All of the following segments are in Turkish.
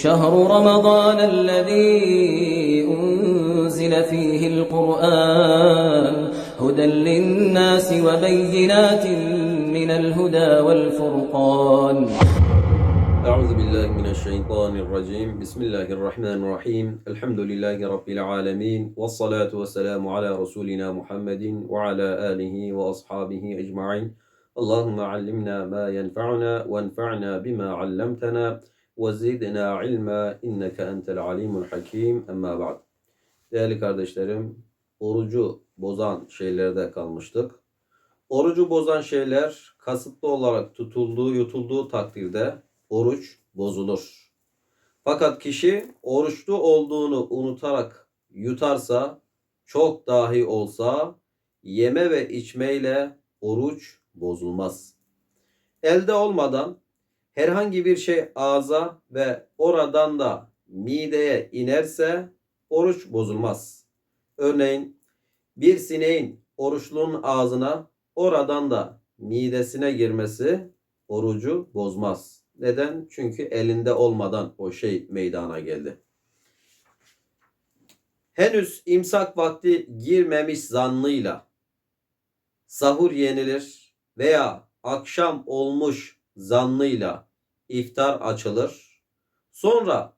شهر رمضان الذي أنزل فيه القرآن هدى للناس وبينات من الهدى والفرقان. أعوذ بالله من الشيطان الرجيم. بسم الله الرحمن الرحيم. الحمد لله رب العالمين والصلاة والسلام على رسولنا محمد وعلى آله وأصحابه أجمعين. اللهم علمنا ما ينفعنا وانفعنا بما علمتنا. وزدنا علما إنك أنت العليم الحكيم أما بعد Değerli kardeşlerim, orucu bozan şeylerde kalmıştık. Orucu bozan şeyler kasıtlı olarak tutulduğu, yutulduğu takdirde oruç bozulur. Fakat kişi oruçlu olduğunu unutarak yutarsa, çok dahi olsa yeme ve içmeyle oruç bozulmaz. Elde olmadan herhangi bir şey ağza ve oradan da mideye inerse oruç bozulmaz. Örneğin bir sineğin oruçlunun ağzına oradan da midesine girmesi orucu bozmaz. Neden? Çünkü elinde olmadan o şey meydana geldi. Henüz imsak vakti girmemiş zannıyla sahur yenilir veya akşam olmuş zannıyla iftar açılır. Sonra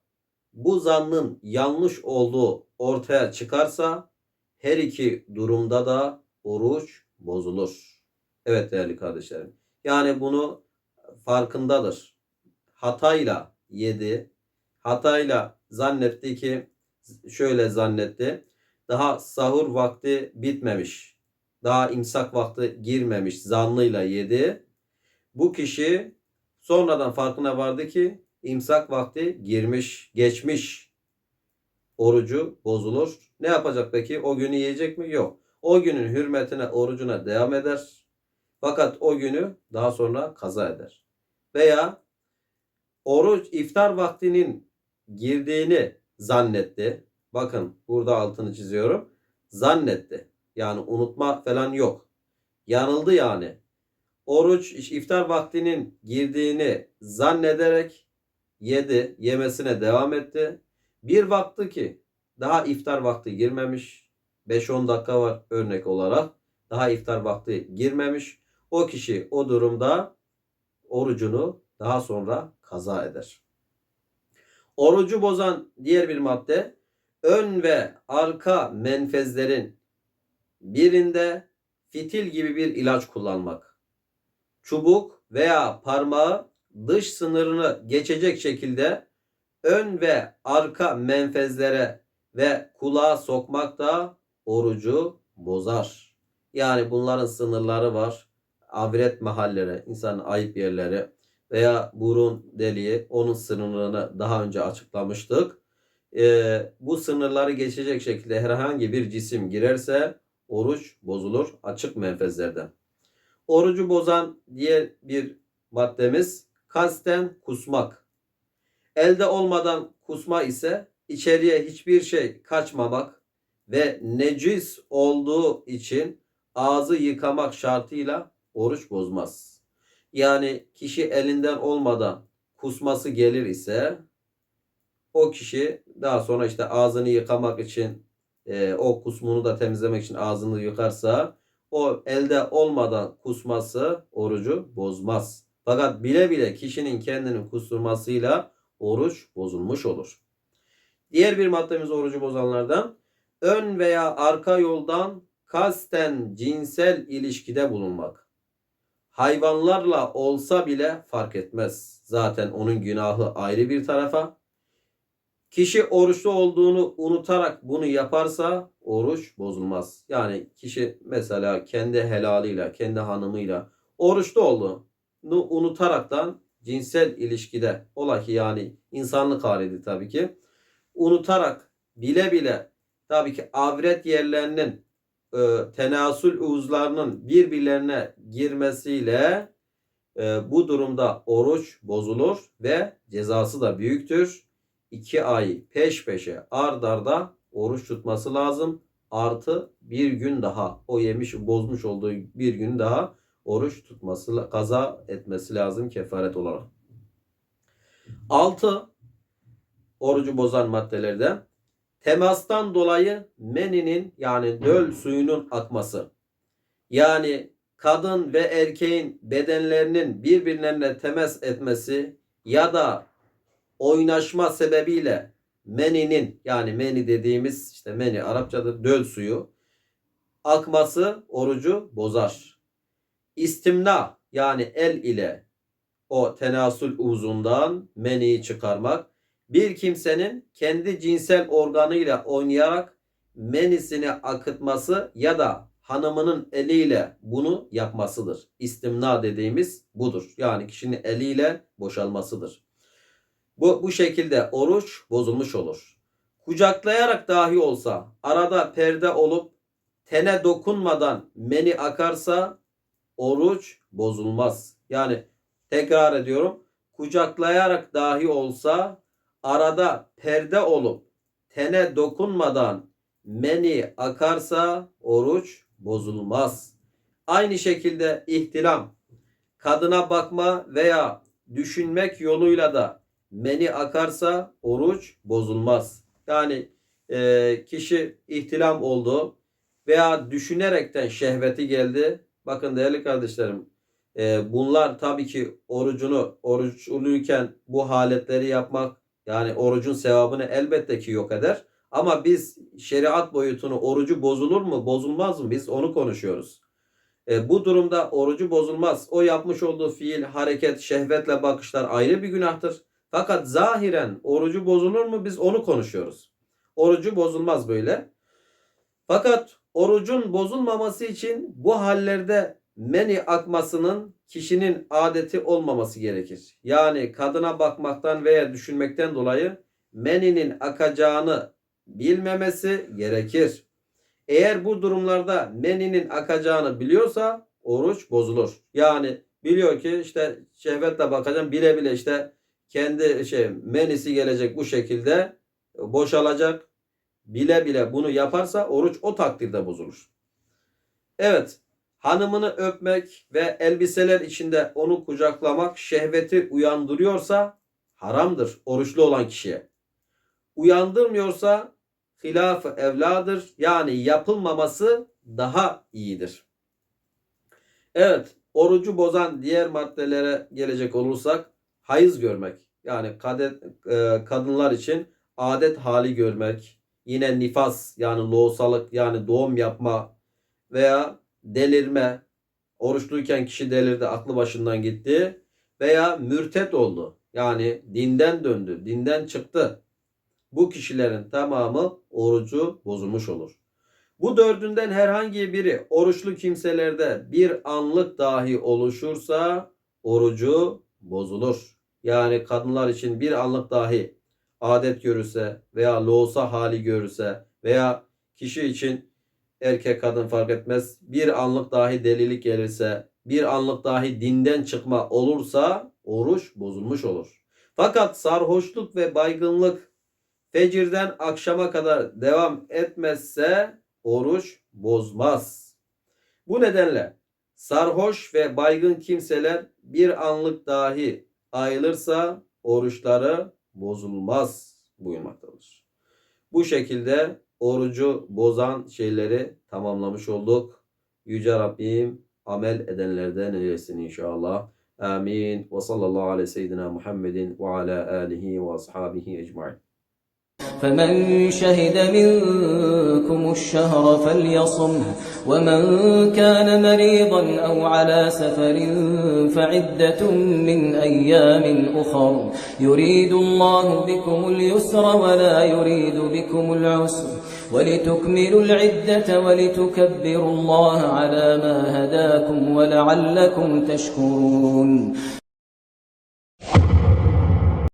bu zannın yanlış olduğu ortaya çıkarsa her iki durumda da oruç bozulur. Evet değerli kardeşlerim. Yani bunu farkındadır. Hatayla yedi. Hatayla zannetti ki şöyle zannetti. Daha sahur vakti bitmemiş. Daha imsak vakti girmemiş zannıyla yedi. Bu kişi sonradan farkına vardı ki imsak vakti girmiş, geçmiş. Orucu bozulur. Ne yapacak peki? O günü yiyecek mi? Yok. O günün hürmetine, orucuna devam eder. Fakat o günü daha sonra kaza eder. Veya oruç iftar vaktinin girdiğini zannetti. Bakın burada altını çiziyorum. Zannetti. Yani unutma falan yok. Yanıldı yani. Oruç iftar vaktinin girdiğini zannederek yedi, yemesine devam etti. Bir baktı ki daha iftar vakti girmemiş. 5-10 dakika var örnek olarak. Daha iftar vakti girmemiş. O kişi o durumda orucunu daha sonra kaza eder. Orucu bozan diğer bir madde ön ve arka menfezlerin birinde fitil gibi bir ilaç kullanmak. Çubuk veya parmağı dış sınırını geçecek şekilde ön ve arka menfezlere ve kulağa sokmak da orucu bozar. Yani bunların sınırları var. Avret mahalleri, insanın ayıp yerleri veya burun deliği onun sınırını daha önce açıklamıştık. Ee, bu sınırları geçecek şekilde herhangi bir cisim girerse oruç bozulur açık menfezlerden. Orucu bozan diğer bir maddemiz kasten kusmak. Elde olmadan kusma ise içeriye hiçbir şey kaçmamak ve necis olduğu için ağzı yıkamak şartıyla oruç bozmaz. Yani kişi elinden olmadan kusması gelir ise o kişi daha sonra işte ağzını yıkamak için e, o kusmunu da temizlemek için ağzını yıkarsa o elde olmadan kusması orucu bozmaz. Fakat bile bile kişinin kendini kusturmasıyla oruç bozulmuş olur. Diğer bir maddemiz orucu bozanlardan ön veya arka yoldan kasten cinsel ilişkide bulunmak. Hayvanlarla olsa bile fark etmez. Zaten onun günahı ayrı bir tarafa. Kişi oruçlu olduğunu unutarak bunu yaparsa oruç bozulmaz. Yani kişi mesela kendi helalıyla, kendi hanımıyla oruçlu olduğunu unutaraktan cinsel ilişkide ola ki yani insanlık haliydi tabii ki unutarak bile bile tabii ki avret yerlerinin e, tenasül uzlarının birbirlerine girmesiyle e, bu durumda oruç bozulur ve cezası da büyüktür. 2 ay peş peşe ard arda oruç tutması lazım. Artı bir gün daha o yemiş bozmuş olduğu bir gün daha oruç tutması kaza etmesi lazım kefaret olarak. 6. orucu bozan maddelerden. Temastan dolayı meninin yani döl suyunun akması. Yani kadın ve erkeğin bedenlerinin birbirlerine temas etmesi ya da oynaşma sebebiyle meninin yani meni dediğimiz işte meni Arapçada döl suyu akması orucu bozar. İstimna yani el ile o tenasül uzundan meniyi çıkarmak bir kimsenin kendi cinsel organıyla oynayarak menisini akıtması ya da hanımının eliyle bunu yapmasıdır. İstimna dediğimiz budur. Yani kişinin eliyle boşalmasıdır. Bu, bu şekilde oruç bozulmuş olur. Kucaklayarak dahi olsa arada perde olup tene dokunmadan meni akarsa oruç bozulmaz. Yani tekrar ediyorum. Kucaklayarak dahi olsa arada perde olup tene dokunmadan meni akarsa oruç bozulmaz. Aynı şekilde ihtilam, kadına bakma veya düşünmek yoluyla da meni akarsa oruç bozulmaz. Yani e, kişi ihtilam oldu veya düşünerekten şehveti geldi. Bakın değerli kardeşlerim e, bunlar tabii ki orucunu oruçluyken bu haletleri yapmak yani orucun sevabını elbette ki yok eder. Ama biz şeriat boyutunu orucu bozulur mu bozulmaz mı biz onu konuşuyoruz. E, bu durumda orucu bozulmaz. O yapmış olduğu fiil, hareket, şehvetle bakışlar ayrı bir günahtır. Fakat zahiren orucu bozulur mu biz onu konuşuyoruz. Orucu bozulmaz böyle. Fakat orucun bozulmaması için bu hallerde meni akmasının kişinin adeti olmaması gerekir. Yani kadına bakmaktan veya düşünmekten dolayı meninin akacağını bilmemesi gerekir. Eğer bu durumlarda meninin akacağını biliyorsa oruç bozulur. Yani biliyor ki işte şehvetle bakacağım bile bile işte kendi şey menisi gelecek bu şekilde boşalacak. Bile bile bunu yaparsa oruç o takdirde bozulur. Evet hanımını öpmek ve elbiseler içinde onu kucaklamak şehveti uyandırıyorsa haramdır oruçlu olan kişiye. Uyandırmıyorsa hilaf evladır yani yapılmaması daha iyidir. Evet orucu bozan diğer maddelere gelecek olursak hayız görmek. Yani kadet, e, kadınlar için adet hali görmek. Yine nifas yani loğusalık yani doğum yapma veya delirme. Oruçluyken kişi delirdi aklı başından gitti veya mürtet oldu. Yani dinden döndü dinden çıktı. Bu kişilerin tamamı orucu bozulmuş olur. Bu dördünden herhangi biri oruçlu kimselerde bir anlık dahi oluşursa orucu bozulur. Yani kadınlar için bir anlık dahi adet görürse veya loğusa hali görürse veya kişi için erkek kadın fark etmez bir anlık dahi delilik gelirse bir anlık dahi dinden çıkma olursa oruç bozulmuş olur. Fakat sarhoşluk ve baygınlık fecirden akşama kadar devam etmezse oruç bozmaz. Bu nedenle sarhoş ve baygın kimseler bir anlık dahi ayılırsa oruçları bozulmaz buyurmaktadır. Bu şekilde orucu bozan şeyleri tamamlamış olduk. Yüce Rabbim amel edenlerden eylesin inşallah. Amin. Ve sallallahu aleyhi seyyidina Muhammedin ve ala alihi ve ashabihi ecmain. فمن شهد منكم الشهر فليصمه ومن كان مريضا أو على سفر فعدة من أيام أخر. يريد الله بكم اليسر ولا يريد بكم العسر. ولتكملوا العدة ولتكبروا الله على ما هداكم ولعلكم تشكرون.